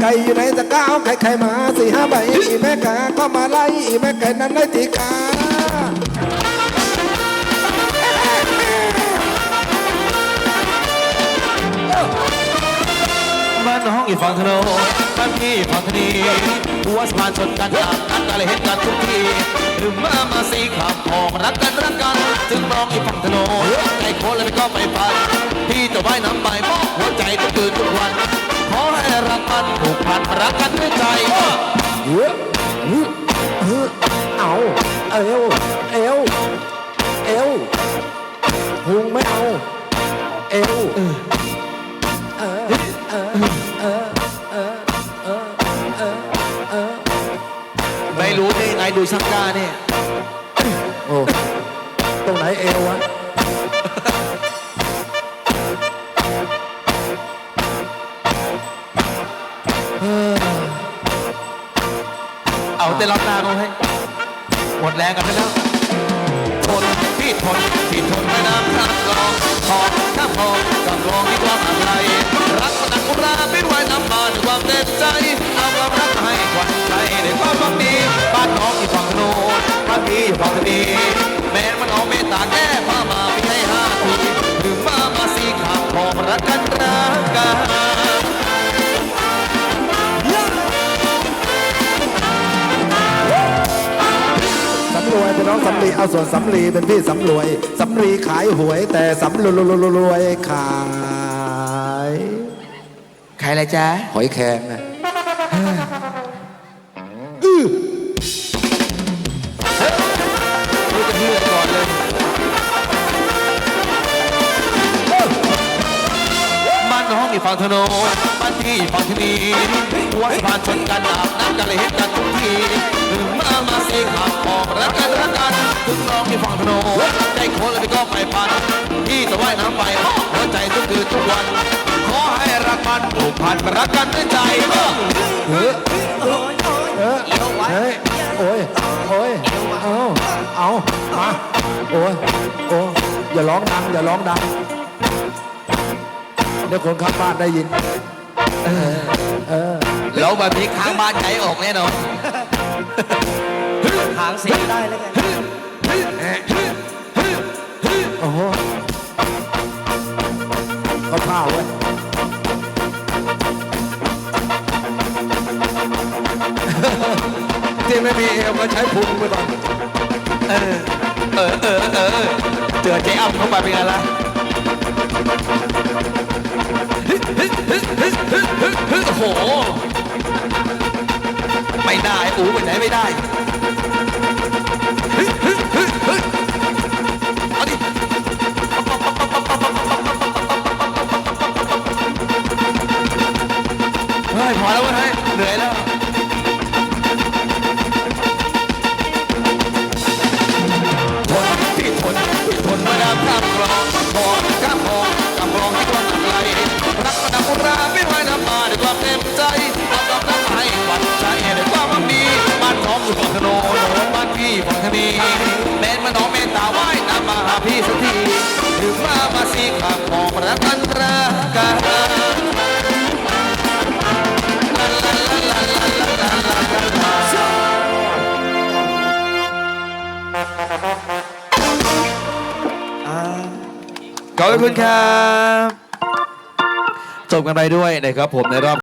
ไก่อยู่ในตะก้าเอาไข่ไข่มาสี่ห้าใบอีแม่กาก็มาไล่อีแม่ไก่นั้นได้ตีกาบ้านน้องอยู่ฝั่งถนนบ้านพี่ฝั่งธนีหัวสะพานชนกันอาบน้ำกันเลยเห็นกันทุกทีหรือมามาสีขับพองรักกันรักกันถึงน้องอยู่ฝั่งถนนใจโคนแล้วไม่ก็ไปพันพี่จะว่ายน้ำไปมอบหัวใจทุกคืนทุกวันขอให้ นผูกพันรักกันด้วยใจเฮ้ยเฮ้ยเอาเอวเอวเอวพุงไม่เอาเอวเออเออเออเออเออเออเออไม่รู้ได้ไงดูช่างกล้าเนี่ยโอ้ตรงไหนเอววะ เอาแต่รอบหน้าเขาให้หมดแรงกันไปแล้วทนพี่ทนพี่ทนไม่น้ำครับกลองทอถ้ามองกับลองที่กว่าอะไร รักมันดังอุราไม่ไหวน้ำมาด้วยความเต็มใจเอา นน้องสำลีเอาส่วนสำลีเป็นพี่สำรวยสำลีขายหวย แต่สำรวยรวยขาย ใครละจ๊ะหอยแครงนะรู้จะเลือกก่อนเลยบ้านน้องอยู่ฝั่งถนนบ้านพี่ฝั่งที่นี่หัวสะพานชนกันอาบน้ำกันเลยเห็นกันทุกทีถึง มาเสียงขับออกรักกันรักกันถึงน้องอยู่ฝั่งถนนใจคนแล้วก็ไปพันพี่จะว่ายน้ำไปหัวใจทุกคืนทุกวัน ขอให้รักมันผูกพันรักกันด้วยใจเออเออเฮ้ยโอ้ยโอ้ยเอาเอามาโอ้ยโอ้ยอย่าร้องดังอย่าร้องดังเดี๋ยวคนข้างบ้านได้ยินแล้วแบบนี้ค้างบ้านใจออกแน่นอน หางเสียงได้แล้วไงโอ้โหเขาท่าเว้ยที่ไม่มีเอวก็ใช้พุงไปก่อนเออ เออ เออ เออ เจอเจ๊อ้ำเข้าไปเป็นไงล่ะโอ้โห ไม่ได้อูไปไหนไม่ได้เอาดิเฮ้ยพอแล้วเว้ยเฮ้ยเหนื่อยแล้วทนที่ทนที่ทนมาดามข้ามคลองคลองข้ามคลองข้ามคลองที่กว้างไกลรักมาดามอุราไม่ไหวน้ำมาด้วยความเต็มใจเอาดอกน้ำให้วัน มามาสีข้ามคลองรักกันรักกันขอบคุณครับ จบกันไปด้วยนะครับผมในรอบ